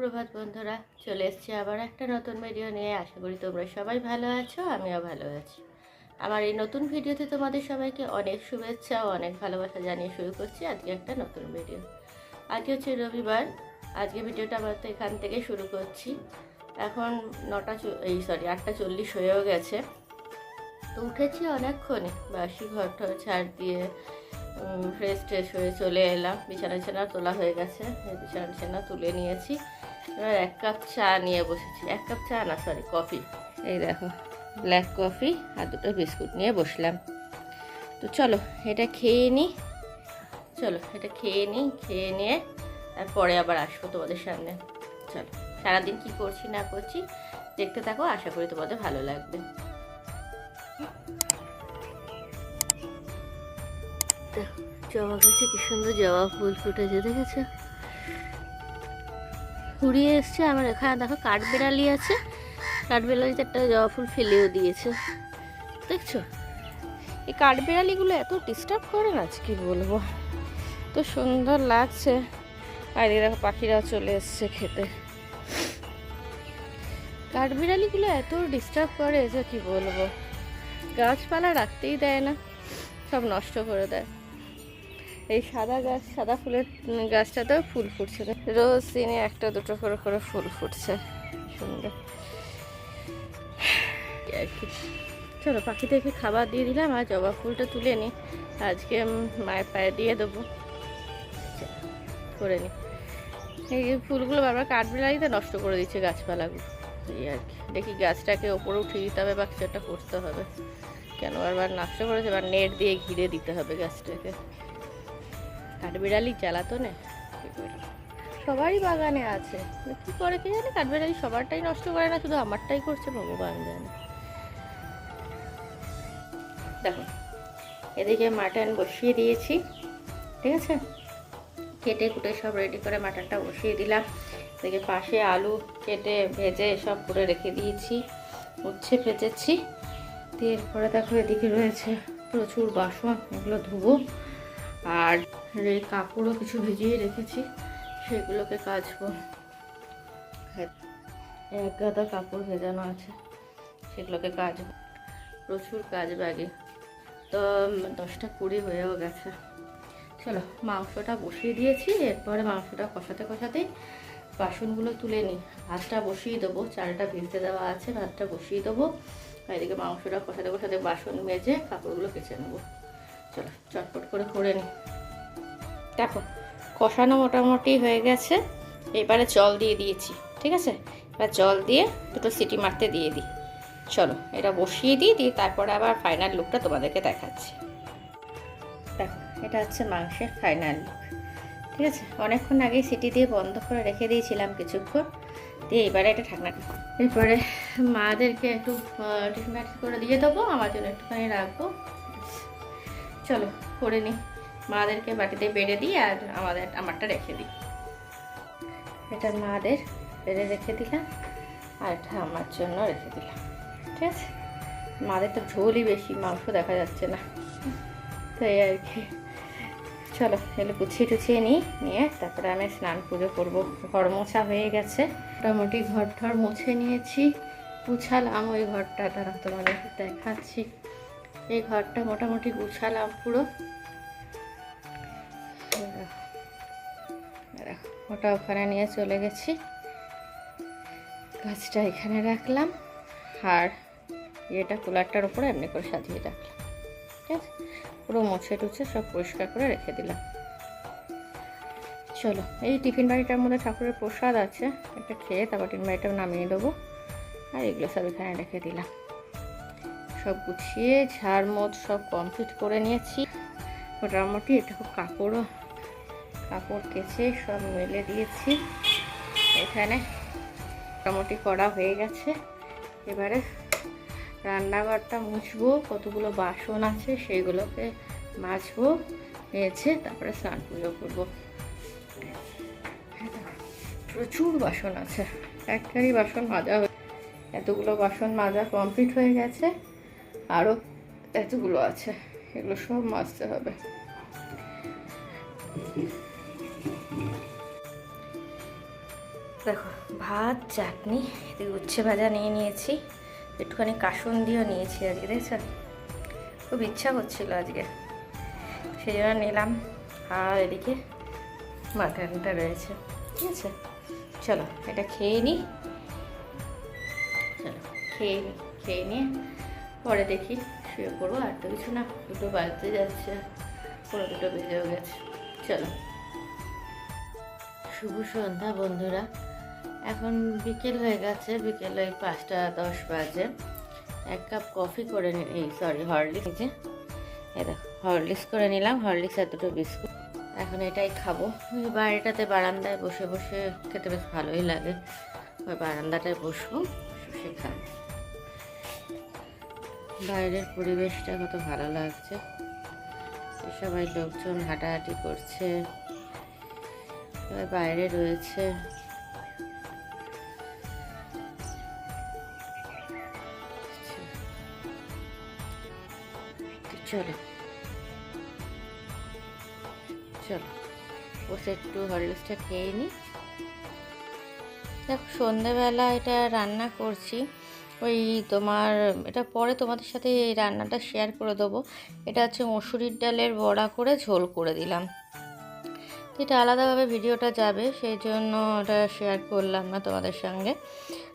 সুপ্রভাত বন্ধুরা, চলে এসেছি আবার একটা নতুন ভিডিও নিয়ে। আশা করি তোমরা সবাই ভালো আছো, আমিও ভালো আছি। আমার এই নতুন ভিডিওতে তোমাদের সবাইকে অনেক শুভেচ্ছা ও অনেক ভালোবাসা জানিয়ে শুরু করছি আজকে একটা নতুন ভিডিও আজকে হচ্ছে রবিবার, আজকে ভিডিওটা আমরা তো এখান থেকে শুরু করছি। এখন নটা এই সরি আটটা চল্লিশ হয়েও গেছে। তো উঠেছি অনেকক্ষণে, বাসি ঘর টর ঝাড় দিয়ে ফ্রেশ ট্রেশ হয়ে চলে এলাম। বিছানা টিছানা তোলা হয়ে গেছে বিছানা টিছানা তুলে নিয়েছি। এবার এক কাপ চা নিয়ে বসেছি। এক কাপ চা না সরি কফি। এই দেখো ব্ল্যাক কফি আর দুটো বিস্কুট নিয়ে বসলাম। তো চলো, এটা খেয়ে নিই চলো, এটা খেয়ে নিই খেয়ে নিয়ে তারপরে আবার আসব তোমাদের সামনে। চলো, সারাদিন কি করছি, না করছি, দেখতে থাকো, আশা করি তোমাদের ভালো লাগবে। জবা গাছে কি সুন্দর জবা ফুল ফুটেছে, দেখেছ? ফুরিয়ে এসছে, আমার এখানে দেখো কাঠবেড়ালি আছে। কাঠবেড়ালিতে একটা জবা ফুল ফেলেও দিয়েছে। দেখছ? এই কাঠবেড়ালিগুলো এত ডিস্টার্ব করে না কি বলব? তো সুন্দর লাগছে। আর দেখো পাখিরাও চলে এসছে খেতে। কাঠবিড়ালিগুলো এত ডিস্টার্ব করে যে কি বলব? গাছপালা রাখতেই দেয় না, সব নষ্ট করে দেয়। এই সাদা গাছ, সাদা ফুলের গাছটাতেও ফুল ফুটছে। রোজ দিনে একটা, দুটো করে করে ফুল ফুটছে। সুন্দর। আর কি। চলো, পাখিদেরকে খাবার দিয়ে দিলাম, আর জবা ফুলটা তুলে নিই আজকে মায়ের পায়ে দিয়ে দেবো। করে নিই এই ফুলগুলো বারবার কাঠবিলাইতে নষ্ট করে দিচ্ছে গাছপালাগুলো। এই আর কি। দেখি গাছটাকে ওপরে উঠে দিতে হবে বা কিছু একটা করতে হবে। কেন বারবার নষ্ট করেছে? এবার নেট দিয়ে ঘিরে দিতে হবে গাছটাকে। কাঠবিড়ালি জ্বালাতো না? সবারই বাগানে আছে। কি করে কি জানি? কাঠবিড়ালি সবারটাই নষ্ট করে না, শুধু আমারটাই করছে ভগবান জানে। দেখো, এদিকে মাটন বসিয়ে দিয়েছি, ঠিক আছে? কেটে কুটে সব রেডি করে মাটনটা বসিয়ে দিলাম। এদিকে পাশে আলু কেটে ভেজে সব করে রেখে দিয়েছি, উচ্ছে ভেজেছি। দিয়ে এরপরে দেখো এদিকে রয়েছে প্রচুর বাসন, এগুলো ধুবো। আর কাপড়ও কিছু ভিজিয়ে রেখেছি, সেগুলোকে কাচবো। এক গাদা কাপড় ভেজানো আছে, সেগুলোকে কাচবো। প্রচুর কাজ বাগে তো দশটা কুড়ি হয়েও গেছে। চলো, মাংসটা বসিয়ে দিয়েছি, এরপরে মাংসটা কষাতে কষাতেই বাসনগুলো তুলে নিই। ভাতটা বসিয়ে দেবো, চালটা ভিজতে দেওয়া আছে, ভাতটা বসিয়ে দেবো। এদিকে মাংসটা কষাতে কষাতে বাসন মেজে কাপড়গুলো কেচে নেব। চলো, চটপট করে করে নিই। দেখো, কষানো মোটামুটি হয়ে গেছে। এবারে জল দিয়ে দিয়েছি, ঠিক আছে? এবার জল দিয়ে দুটো সিটি মারতে দিয়ে দিই। চলো, এটা বসিয়ে দিই, দিয়ে তারপরে আবার ফাইনাল লুকটা তোমাদেরকে দেখাচ্ছি। দেখো, এটা হচ্ছে মাংসের ফাইনাল লুক ঠিক আছে? অনেকক্ষণ আগেই সিটি দিয়ে বন্ধ করে রেখে দিয়েছিলাম কিছুক্ষণ। দিয়ে এবারে এটা ঢাকনা এরপরে মাদেরকে একটু টিফিন করে দিয়ে দেবো, আমার জন্য একটুখানি রাখব। চলো, করে নিই। মাদেরকে বাটিতে বেড়ে দিই আর আমাদের, আমারটা রেখে দিই। এটা মাদের বেড়ে রেখে দিলাম আর এটা আমার জন্য রেখে দিলাম। ঠিক আছে? মাদের তো ঝোলই বেশি, মাংস দেখা যাচ্ছে না। তাই আর কি। চলো, এগুলো গুছিয়ে টুছিয়ে নিই, নিয়ে তারপরে আমি স্নান পুজো করব। ঘর মোছা হয়ে গেছে। মোটামুটি ঘর ঠর মুছে নিয়েছি। গুছালাম ওই ঘরটা তারা তোমাদের দেখাচ্ছি। এই ঘরটা মোটামুটি গুছালাম পুরো। ওটা ওখানে নিয়ে চলে গেছি। গাছটা এখানে রাখলাম আর এটা কুলারটার উপরে এমনি করে সাজিয়ে রাখলাম। ঠিক আছে? পুরো মুছে টুছে সব পরিষ্কার করে রেখে দিলাম। চলো, এই টিফিন বাড়িটার মধ্যে ঠাকুরের প্রসাদ আছে। একটা খেয়ে তারপর টিফিন বাড়িটা নামিয়ে দেবো। আর এগুলো সব এখানে রেখে দিলাম। সব গুছিয়ে ঝাড় ঝাড়মোট সব কমপ্লিট করে নিয়েছি। মোটামুটি এটুকু কাপড়ও কাপড় কেচে সব মেলে দিয়েছি। এখানে মোটামুটি করা হয়ে গেছে। এবারে রান্নাঘরটা মুছবো, কতগুলো বাসন আছে সেগুলোকে মাজবো, মেজে তারপরে স্নান পুজো করব। প্রচুর বাসন আছে, একটারই বাসন মাজা হয়ে এতগুলো বাসন মাজা কমপ্লিট হয়ে গেছে। আরও এতগুলো আছে, এগুলো সব মাজতে হবে। দেখো, ভাত, চাটনি, এদিকে উচ্ছে ভাজা নিয়ে নিয়েছি। একটুখানি কাসুন দিয়েও নিয়েছি আজকে, দেখছ? খুব ইচ্ছা করছিল আজকে। সেই জন্য নিলাম। আর এদিকে মাটনটা রয়েছে, ঠিক আছে? চলো, এটা খেয়ে নিই চলো, খেয়ে নিই খেয়ে নিয়ে পরে দেখি শুয়ে পড়ব। আর তো কিছু না, দুটো বাজতে যাচ্ছে, পুরো দুটো বেজেও গেছে। চলো। শুভ সন্ধ্যা বন্ধুরা। এখন বিকেল হয়ে গেছে, বিকেল ওই পাঁচটা দশ বাজে। এক কাপ কফি করে নি এই সরি হরলিক্স। যে, এই দেখো, হরলিক্স করে নিলাম, হরলিক্স আর দুটো বিস্কুট। এখন এটাই খাব। বাড়িটাতে বারান্দায় বসে বসে খেতে বেশ ভালোই লাগে। ওই বারান্দাটায় বসবো বসে বাইরের পরিবেশটা কত ভালো লাগছে। সবাই লোকজন হাঁটাহাঁটি করছে। বাইরে রয়েছে। চলো। চলো। বসে একটু হরলিক্সটা খেয়ে নিই দেখো, সন্ধেবেলা এটা রান্না করছি। ওই তোমার, এটা পরে তোমাদের সাথে এই রান্নাটা শেয়ার করে দেবো। এটা হচ্ছে মসুরির ডালের বড়া করে ঝোল করে দিলাম। এটা আলাদাভাবে ভিডিওটা যাবে, সেই জন্য ওটা শেয়ার করলাম না তোমাদের সঙ্গে।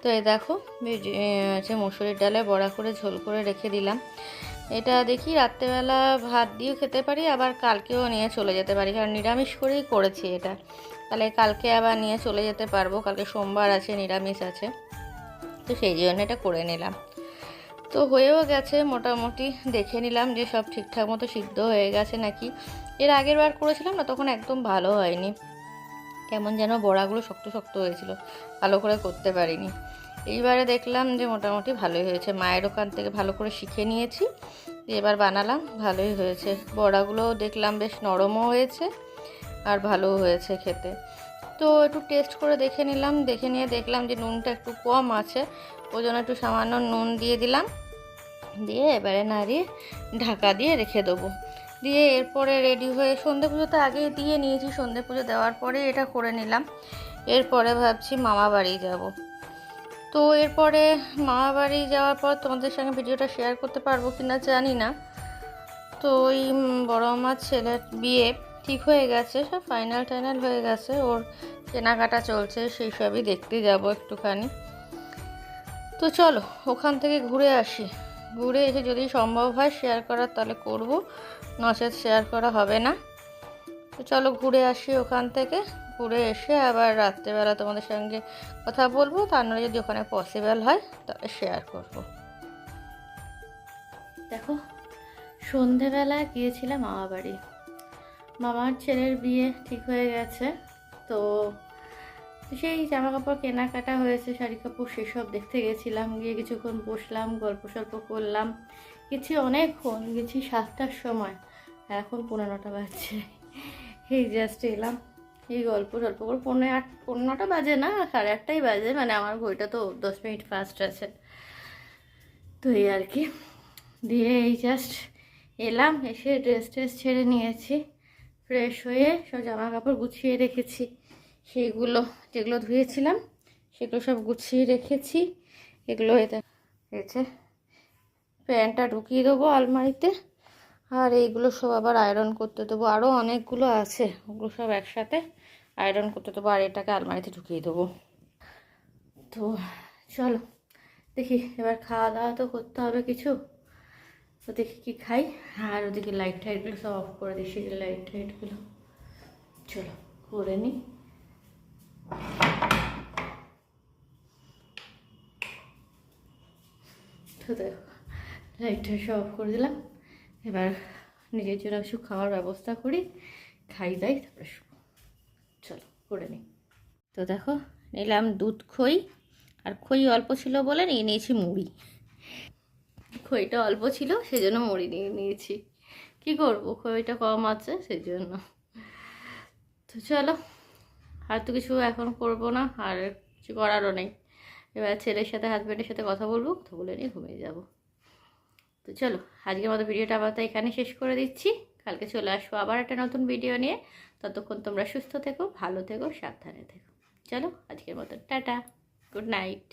তো এই দেখো হচ্ছে মসুরির ডালে বড়া করে ঝোল করে রেখে দিলাম। এটা দেখি রাত্রেবেলা ভাত দিয়েও খেতে পারি, আবার কালকেও নিয়ে চলে যেতে পারি, কারণ নিরামিষ করেই করেছি এটা। তাহলে কালকে আবার নিয়ে চলে যেতে পারব, কালকে সোমবার আছে, নিরামিষ আছে। তো সেই জন্য এটা করে নিলাম। তো হয়েও গেছে, মোটামুটি দেখে নিলাম যে সব ঠিকঠাক মতো সিদ্ধ হয়ে গেছে নাকি। এর আগের বার করেছিলাম না, তখন একদম ভালো হয়নি। কেমন যেন বড়াগুলো শক্ত শক্ত হয়েছিল। ভালো করে করতে পারিনি। এইবারে দেখলাম যে মোটামুটি ভালোই হয়েছে। মায়ের ওখান থেকে ভালো করে শিখে নিয়েছি। এবার বানালাম, ভালোই হয়েছে। বড়াগুলোও দেখলাম বেশ নরমও হয়েছে আর ভালোও হয়েছে খেতে। তো একটু টেস্ট করে দেখে নিলাম। দেখে নিয়ে দেখলাম যে নুনটা একটু কম আছে। ওই জন্য একটু সামান্য নুন দিয়ে দিলাম। দিয়ে এবারে নাড়িয়ে ঢাকা দিয়ে রেখে দেবো। দিয়ে এরপরে রেডি হয়ে সন্ধে পুজো তো আগে দিয়ে নিয়েছি, সন্ধে পুজো দেওয়ার পরে এটা করে নিলাম। এরপরে ভাবছি মামা বাড়ি যাব। তো এরপরে মামা বাড়ি যাওয়ার পর তোমাদের সঙ্গে ভিডিওটা শেয়ার করতে পারব কি না জানি না। তো ওই বড় আমার ছেলের বিয়ে ঠিক হয়ে গেছে, সব ফাইনাল টাইনাল হয়ে গেছে। ওর কেনাকাটা চলছে, সেই সবই দেখতে যাব একটুখানি। তো চলো, ওখান থেকে ঘুরে আসি। ঘুরে এসে যদি সম্ভব হয় শেয়ার করার তাহলে করব। নচেত শেয়ার করা হবে না। তো চলো ঘুরে আসি ওখান থেকে। ঘুরে এসে আবার রাত্রেবেলা তোমাদের সঙ্গে কথা বলব। তার নয় যদি ওখানে পসিবল হয়, তাহলে শেয়ার করব। দেখো, সন্ধেবেলা গিয়েছিলাম মামা বাড়ি। মামার ছেলের বিয়ে ঠিক হয়ে গেছে, তো সেই জামা কাপড় কেনাকাটা হয়েছে, শাড়ি কাপড় সেসব দেখতে গেছিলাম, গিয়ে কিছুক্ষণ বসলাম, গল্প সল্প করলাম। গেছি অনেকক্ষণ, গেছি সাতটার সময়। এখন পনেরোটা বাজছে। এই জাস্ট এলাম। এই গল্প সল্প করে পনেরো আট, পনেরোটা বাজে না, সাড়ে আটটাই বাজে মানে আমার ঘড়িটা তো দশ মিনিট ফাস্ট আছে। তো এই আর কি। দিয়ে এই জাস্ট এলাম, এসে ড্রেস ট্রেস ছেড়ে নিয়েছি। ফ্রেশ হয়ে সব জামা কাপড় গুছিয়ে রেখেছি। সেইগুলো যেগুলো ধুয়েছিলাম, সেগুলো সব গুছিয়ে রেখেছি। এগুলো এতে হয়েছে প্যান্টটা ঢুকিয়ে দেবো আলমারিতে, আর এইগুলো সব আবার আয়রন করতে দেবো। আরও অনেকগুলো আছে, ওগুলো সব একসাথে আয়রন করতে দেবো, আর এটাকে আলমারিতে ঢুকিয়ে দেবো। তো চলো, দেখি এবার খাওয়া দাওয়া তো করতে হবে কিছু। তো দেখি কি খাই, আর ওদিকে লাইট টাইটগুলো সব অফ করে দিই, সেই লাইট টাইটগুলো চলো, করে নিই। তো দেখো লাইটটা সব অফ করে দিলাম। এবার নিজের জন্য কিছু খাওয়ার ব্যবস্থা করি, খাই দাই তারপরে চলো, করে নিই। তো দেখো, নিলাম দুধ, খই। আর খই অল্প ছিল বলে নিয়ে নিয়েছি মুড়ি। খইটা অল্প ছিল সেই জন্য মুড়ি নিয়ে নিয়েছি। কি করব? খইটা কম আছে সেই জন্য তো চলো আর তো কিছু এখন করব না, আর কিছু করারও নেই। এবার ছেলের সাথে হাজব্যান্ডের সাথে কথা বলব, কথা বলে নিয়ে ঘুমিয়ে যাব। তো চলো, আজকের মতো ভিডিওটা আবার তো এখানে শেষ করে দিচ্ছি। কালকে চলে আসব আবার একটা নতুন ভিডিও নিয়ে। ততক্ষণ তোমরা সুস্থ থেকো, ভালো থেকো, সাবধানে থেকো। চলো, আজকের মতো, টাটা গুড নাইট